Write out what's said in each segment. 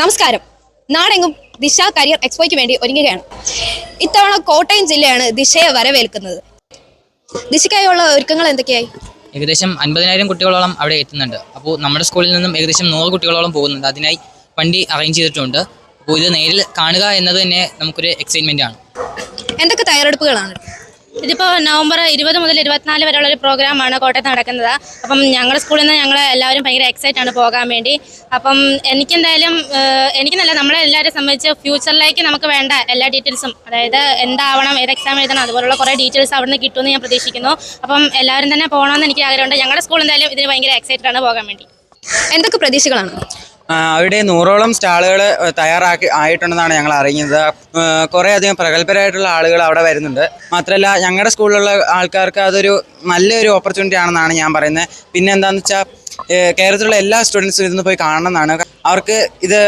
നമസ്കാരം. നാടെങ്ങും ദിശ കരിയർ എക്സ്പോയ്ക്ക് വേണ്ടി ഒരുങ്ങുകയാണ്. ഇത്തവണ കോട്ടയം ജില്ലയാണ് ദിശയെ വരവേൽക്കുന്നത്. ദിശയ്ക്കായുള്ള ഒരുക്കങ്ങൾ എന്തൊക്കെയായി? ഏകദേശം അൻപതിനായിരം കുട്ടികളോളം അവിടെ എത്തുന്നുണ്ട്. അപ്പോൾ നമ്മുടെ സ്കൂളിൽ നിന്നും ഏകദേശം നൂറ് കുട്ടികളോളം പോകുന്നുണ്ട്. അതിനായി വണ്ടി അറേഞ്ച് ചെയ്തിട്ടുണ്ട്. അപ്പോൾ ഇത് നേരിൽ കാണുക എന്നത് തന്നെ നമുക്കൊരു എക്സൈറ്റ്മെന്റ് ആണ്. എന്തൊക്കെ തയ്യാറെടുപ്പുകളാണ്? ഇതിപ്പോൾ നവംബർ ഇരുപത് മുതൽ ഇരുപത്തിനാല് വരെയുള്ള ഒരു പ്രോഗ്രാമാണ് കോട്ടയത്ത് നടക്കുന്നത്. അപ്പം ഞങ്ങളുടെ സ്കൂളിൽ നിന്ന് ഞങ്ങൾ എല്ലാവരും ഭയങ്കര എക്സൈറ്റ് ആണ് പോകാൻ വേണ്ടി. അപ്പം എനിക്കെന്തായാലും എനിക്കെന്നല്ല നമ്മളെ എല്ലാവരെ സംബന്ധിച്ച് ഫ്യൂച്ചറിലേക്ക് നമുക്ക് വേണ്ട എല്ലാ ഡീറ്റെയിൽസും അതായത് എന്താവണം ഏത് എക്സാം എഴുതണം അതുപോലുള്ള കുറേ ഡീറ്റെയിൽസ് അവിടെ നിന്ന് കിട്ടുമെന്ന് ഞാൻ പ്രതീക്ഷിക്കുന്നു. അപ്പം എല്ലാവരും തന്നെ പോകണമെന്ന് എനിക്ക് ആഗ്രഹമുണ്ട്. ഞങ്ങളുടെ സ്കൂൾ എന്തായാലും ഇതിന് ഭയങ്കര എക്സൈറ്റഡ് ആണ് പോകാൻ വേണ്ടി. എന്തൊക്കെ പ്രതീക്ഷകളാണ്? അവിടെ നൂറോളം സ്റ്റാളുകൾ തയ്യാറാക്കി ആയിട്ടുണ്ടെന്നാണ് ഞങ്ങൾ അറിയുന്നത്. കുറേ അധികം പ്രഗത്ഭരായിട്ടുള്ള ആളുകൾ അവിടെ വരുന്നുണ്ട്. മാത്രമല്ല ഞങ്ങളുടെ സ്കൂളിലുള്ള ആൾക്കാർക്ക് അതൊരു നല്ലൊരു ഓപ്പർച്യൂണിറ്റി ആണെന്നാണ് ഞാൻ പറയുന്നത്. പിന്നെ എന്താണെന്ന് വെച്ചാൽ കേരളത്തിലുള്ള എല്ലാ സ്റ്റുഡൻസും ഇതൊന്ന് പോയി കാണണമെന്നാണ്. അവർക്ക് ഇത്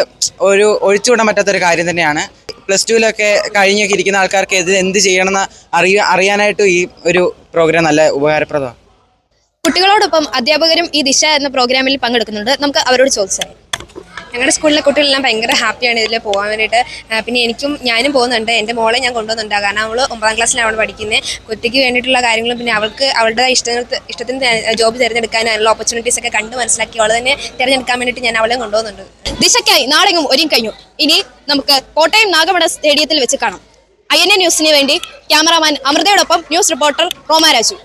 ഒരു ഒഴിച്ചുവിടാൻ പറ്റാത്തൊരു കാര്യം തന്നെയാണ്. പ്ലസ് ടുവിലൊക്കെ കഴിഞ്ഞൊക്കെ ഇരിക്കുന്ന ആൾക്കാർക്ക് ഇത് എന്ത് ചെയ്യണമെന്ന് അറിയ അറിയാനായിട്ടും ഈ ഒരു പ്രോഗ്രാം നല്ല ഉപകാരപ്രദമാണ്. കുട്ടികളോടൊപ്പം അധ്യാപകരും ഈ ദിശ എന്ന പ്രോഗ്രാമിൽ പങ്കെടുക്കുന്നുണ്ട്. നമുക്ക് അവരോട് ചോദിച്ചാൽ ഞങ്ങളുടെ സ്കൂളിലെ കുട്ടികളെല്ലാം ഭയങ്കര ഹാപ്പിയാണ് ഇതിൽ പോകാൻ വേണ്ടിയിട്ട്. പിന്നെ എനിക്കും ഞാനും പോകുന്നുണ്ട്. എന്റെ മോളെ ഞാൻ കൊണ്ടുവന്നുണ്ട്. കാരണം അവൾ ഒമ്പതാം ക്ലാസ്സിലാണ് അവൾ പഠിക്കുന്നത് കുട്ടിക്ക് വേണ്ടിയിട്ടുള്ള കാര്യങ്ങളും പിന്നെ അവൾക്ക് അവളുടെ ഇഷ്ടങ്ങൾ ഇഷ്ടത്തിന് ജോബ് തിരഞ്ഞെടുക്കാനും അതിനുള്ള ഓപ്പർച്യൂണിറ്റീസ് ഒക്കെ കണ്ട് മനസ്സിലാക്കി അവൾ തന്നെ തിരഞ്ഞെടുക്കാൻ വേണ്ടിയിട്ട് ഞാൻ അവളെ കൊണ്ടുപോകുന്നുണ്ട് ദിശയ്ക്കായി നാളെയും ഒരുങ്ങി കഴിഞ്ഞു. ഇനി നമുക്ക് കോട്ടയം നാഗമട സ്റ്റേഡിയത്തിൽ വെച്ച് കാണാം. ഐ എൻ എ ന്യൂസിന് വേണ്ടി ക്യാമറാമാൻ അമൃതയോടൊപ്പം ന്യൂസ് റിപ്പോർട്ടർ റോമാരാജു.